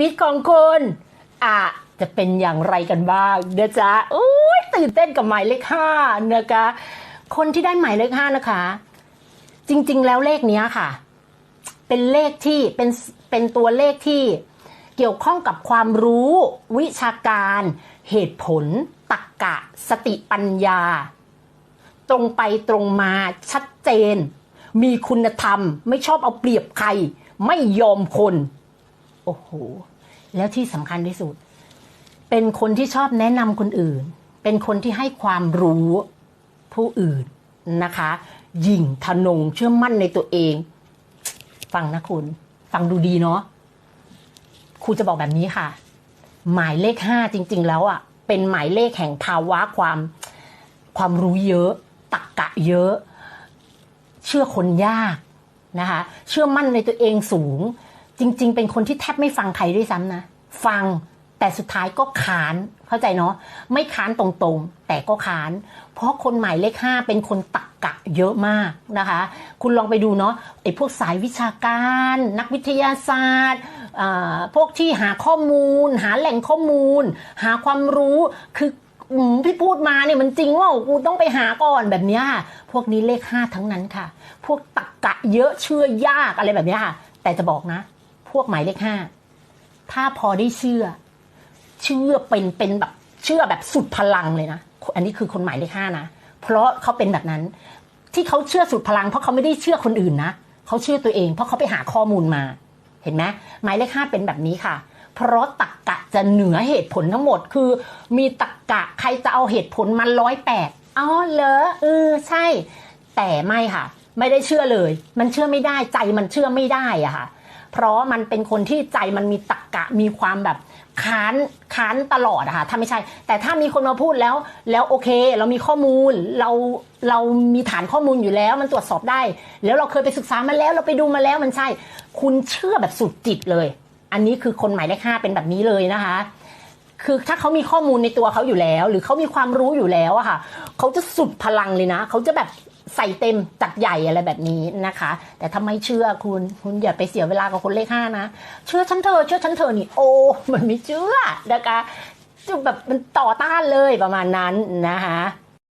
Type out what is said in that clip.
วิตของคุณอะจะเป็นอย่างไรกันบ้างเดี๋ยวจ๊ะอุ้ยตื่นเต้นกับหมายเลขห้านะคะ คนที่ได้หมายเลขห้านะคะ จริง ๆ แล้วเลขเนี้ยค่ะ เป็นเลขที่เป็นเป็นตัวเลขที่เกี่ยวข้องกับความรู้ วิชาการ เหตุผล ตรรกกะ สติปัญญา ตรงไปตรงมาชัดเจน มีคุณธรรม ไม่ชอบเอาเปรียบใคร ไม่ยอมคน โอ้โห แล้วที่สำคัญที่สุด เป็นคนที่ชอบแนะนำคนอื่น เป็นคนที่ให้ความรู้ผู้อื่นนะคะยิ่งทะนงเชื่อมั่นในตัวเอง ฟังนะคุณ ฟังดูดีเนาะครูจะบอกแบบนี้ค่ะ หมายเลขห้าจริง ๆ แล้วอะ เป็นหมายเลขแห่งภาวะความความรู้เยอะ ตักกะเยอะ เชื่อคนยากนะคะ เชื่อมั่นในตัวเองสูง จริง ๆ เป็นคนที่แทบไม่ฟังใครด้วยซ้ำนะ ฟังแต่สุดท้ายก็ค้านเข้าใจเนาะไม่ค้านตรงๆ แต่ก็ค้าน เพราะคนหมายเลขห้าเป็นคนตักกะเยอะมากนะคะ คุณลองไปดูเนาะไอ้พวกสายวิชาการ นักวิทยาศาสตร์พวกที่หาข้อมูล หาแหล่งข้อมูล หาความรู้คืออืมที่พูดมาเนี่ยมันจริงว่ากูต้องไปหาก่อนแบบนี้ค่ะพวกนี้เลขห้าทั้งนั้นค่ะ พวกตักกะเยอะเชื่อยากอะไรแบบนี้ค่ะ แต่จะบอกนะ พวกหมายเลขห้าถ้าพอได้เชื่อ เชื่อเป็นเป็นแบบเชื่อแบบสุดพลังเลยนะอันนี้คือคนหมายเลขห้านะเพราะเขาเป็นแบบนั้น ที่เขาเชื่อสุดพลัง เพราะเขาไม่ได้เชื่อคนอื่นนะเขาเชื่อตัวเอง เพราะเขาไปหาข้อมูลมา เห็นไหมหมายเลขห้าเป็นแบบนี้ค่ะ เพราะตักกะจะเหนือเหตุผลทั้งหมด คือ มีตักกะใครจะเอาเหตุผลมาร้อยแปดอ๋อเหรอเออใช่ แต่ไม่ค่ะ ไม่ได้เชื่อเลย มันเชื่อไม่ได้ใจมันเชื่อไม่ได้อะค่ะ เพราะมันเป็นคนที่ใจมันมีตักกะมีความแบบค้านค้านตลอดอะค่ะถ้าไม่ใช่ แต่ถ้ามีคนมาพูดแล้ว แล้วโอเค เรามีข้อมูลเราเรามีฐานข้อมูลอยู่แล้วมันตรวจสอบได้ แล้วเราเคยไปศึกษามาแล้วเราไปดูมาแล้วมันใช่ คุณเชื่อแบบสุดจิตเลย อันนี้คือคนหมายเลขห้าเป็นแบบนี้เลยนะคะ คือถ้าเขามีข้อมูลในตัวเขาอยู่แล้ว หรือเขามีความรู้อยู่แล้วอะค่ะเขาจะสุดพลังเลยนะเขาจะแบบ ใส่เต็มจัดใหญ่อะไรแบบนี้นะคะ แต่ถ้าไม่เชื่อคุณคุณอย่าไปเสียเวลากับคนเลขห้านะ เชื่อฉันเถอะเชื่อฉันเถอะนี่โอ้มันไม่เชื่อนะคะจะแบบมันต่อต้านเลยประมาณนั้นนะคะ